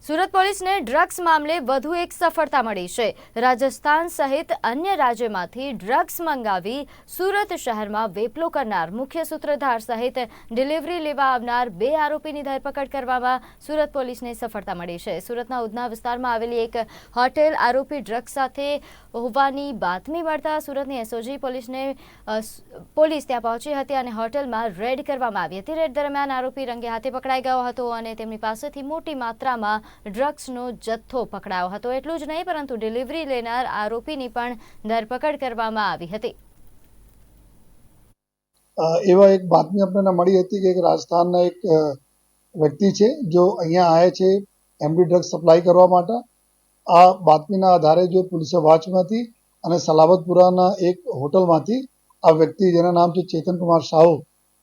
સુરત પોલીસને ડ્રગ્સ મામલે વધુ એક સફળતા મળી છે. રાજસ્થાન સહિત અન્ય રાજ્યમાંથી ડ્રગ્સ મંગાવી સુરત શહેરમાં વેપલો કરનાર મુખ્ય સૂત્રધાર સહિત ડિલિવરી લેવા આવનાર બે આરોપીની ધરપકડ કરવામાં સુરત પોલીસને સફળતા મળી છે. સુરતના ઉધના વિસ્તારમાં આવેલી એક હોટેલ આરોપી ડ્રગ્સ સાથે હોવાની બાતમી મળતા સુરતની એસઓજી પોલીસને પોલીસ ત્યાં પહોંચી હતી અને હોટેલમાં રેડ કરવામાં આવી હતી. રેડ દરમિયાન આરોપી રંગે હાથે પકડાઈ ગયો હતો અને તેમની પાસેથી મોટી માત્રામાં ડ્રગ્સનો જથ્થો પકડાયો હતો. એટલું જ નહીં, પરંતુ ડિલિવરી લેનાર આરોપીની પણ ધરપકડ કરવામાં આવી હતી. એવા એક બાતમી આપણને મળી હતી કે એક રાજસ્થાનના એક વ્યક્તિ છે, જો અહીંયા આવે છે એમડી ડ્રગ્સ સપ્લાય કરવા માટે. આ બાતમીના આધારે જો પોલીસે વાંચમાંથી અને સલાબતપુરાના એક હોટલમાંથી આ વ્યક્તિ, જેના નામ છે ચેતન કુમાર સાહુ,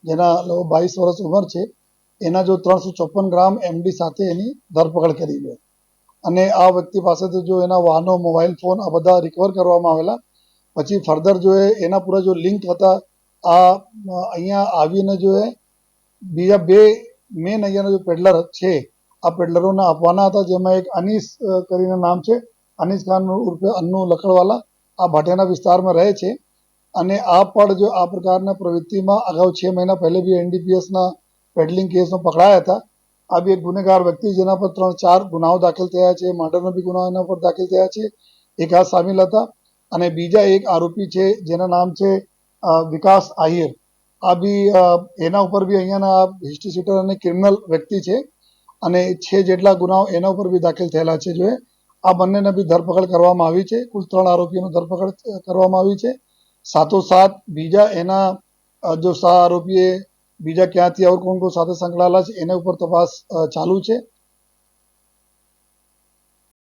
જેના બાવીસ વર્ષ ઉંમર છે એના જો ત્રણસો ચોપન ગ્રામ એમડી સાથે એની ધરપકડ કરી છે. અને આ વ્યક્તિ પાસેથી જો એના વાહનો, મોબાઈલ, ફોન આ બધા રિકવર કરવામાં આવેલા. પછી ફર્ધર જો એના પૂરા જો લિંક હતા આ, અહીંયા આવીને જો બીજા બે મેન અહીંયાના જો પેડલર છે, આ પેડલરોને આપવાના હતા, જેમાં એક અનીસ કરીને નામ છે. અનીસ ખાન ઉર્ફે અન્નુ લખડવાલા આ ભાટિયાના વિસ્તારમાં રહે છે. અને આ પણ જો આ પ્રકારના પ્રવૃત્તિમાં અગાઉ છ મહિના પહેલે બી એનડીપીએસના પેડલિંગ કેસમાં પકડાયા હતા. આ બી ગુનેગાર વ્યક્તિ જેના પર ત્રણ ચાર ગુનાઓ દાખલ થયા છે. મર્ડરના બી ગુનાઓ એના પર દાખલ થયા છે. એક આ સામેલ હતા અને બીજા એક આરોપી છે જેના નામ છે વિકાસ આહિર. આ બી એના ઉપર બી અહીંયાના હિસ્ટ્રી સીટર અને ક્રિમિનલ વ્યક્તિ છે અને છે જેટલા ગુનાઓ એના ઉપર બી દાખલ થયેલા છે. જો આ બંનેને બી ધરપકડ કરવામાં આવી છે. કુલ ત્રણ આરોપીઓની ધરપકડ કરવામાં આવી છે. સાત બીજા એના જો સહ આરોપીએ બીજા ક્યાંથી આવું કોણ કોણ સાથે સંકળાયેલા છે એના ઉપર તપાસ ચાલુ છે.